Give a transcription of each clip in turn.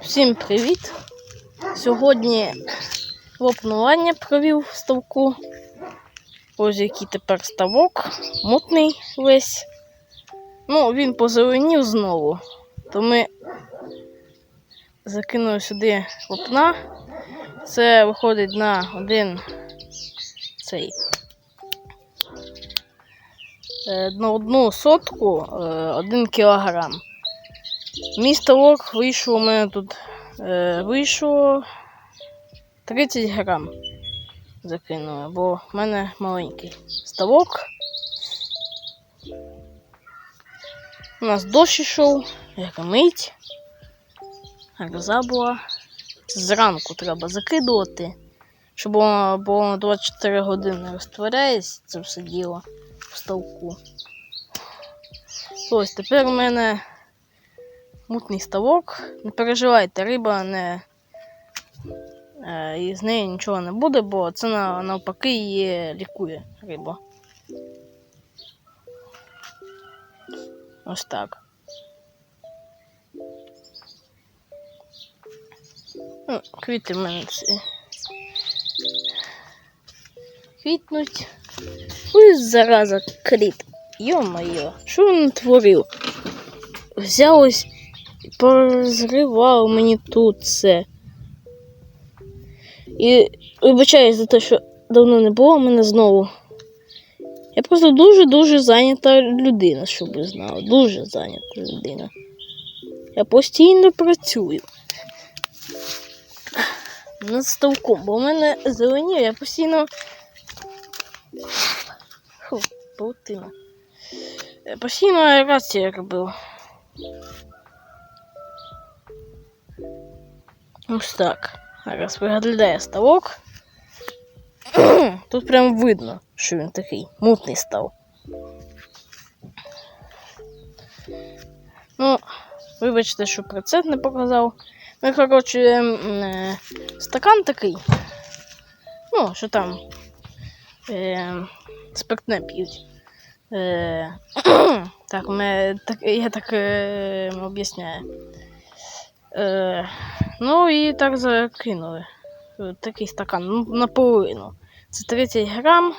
Всім привіт! Сьогодні лопнування провів в ставку. Ось який тепер ставок, мутний весь. Ну, він позеленів знову. То ми закинули сюди лопна. Це виходить на один цей. е, На одну сотку е, один кілограм. Мій ставок вийшов у мене тут е, вийшло 30 грам закинули, бо в мене маленький ставок. У нас дощ йшов, як мить, гроза була. Зранку треба закидувати, щоб воно було 24 години розтворяється це все діло в ставку. Ось тепер у мене мутний ставок. Не переживайте, риба не. е, І з неї нічого не буде, бо це на- навпаки її лікує риба. Ось так. Ну, квіти в мене ці. Квітнуть. Ой, зараза, кріт. Йо-моє, що він творив? Взяв ось і порозривав мені тут все. І вибачаюсь за те, що давно не було мене знову. Я просто дуже-дуже зайнята людина, щоб ви знали. Дуже зайнята людина. Я постійно працюю. Над ставком, бо в мене зеленіє, я постійно. Фу, паутина. Я постійно аерацію робив. Ось так. Зараз виглядає ставок. Тут прям видно, що він такий мутний став. Ну, вибачте, що процент не показав. Ну, коротше, е, стакан такий. Ну, що там е, спиртне п'ють. Е, так, ми, так, я так е, об'ясняю. Е, ну і так закинули. Такий стакан, ну, наполовину. Це 30 грам,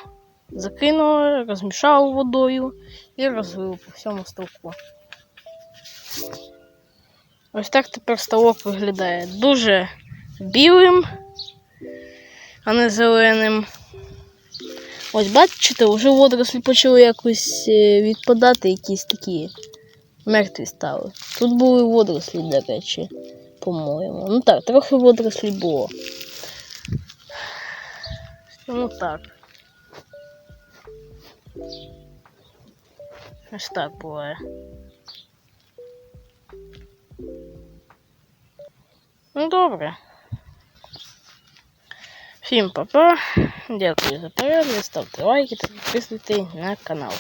закинули, розмішав водою і розлив по всьому ставку. Ось так тепер ставок виглядає дуже білим, а не зеленим. Ось бачите, вже водорослі почали якось е, відпадати, якісь такі мертві стали. Тут були водорослі, до речі, по-моєму. Ну так, трохи водорослі було. Ну так. Ось так буває. Ну добре. Всім па-па. Дякую за перегляд, ставте лайки та підписуйтесь на канал.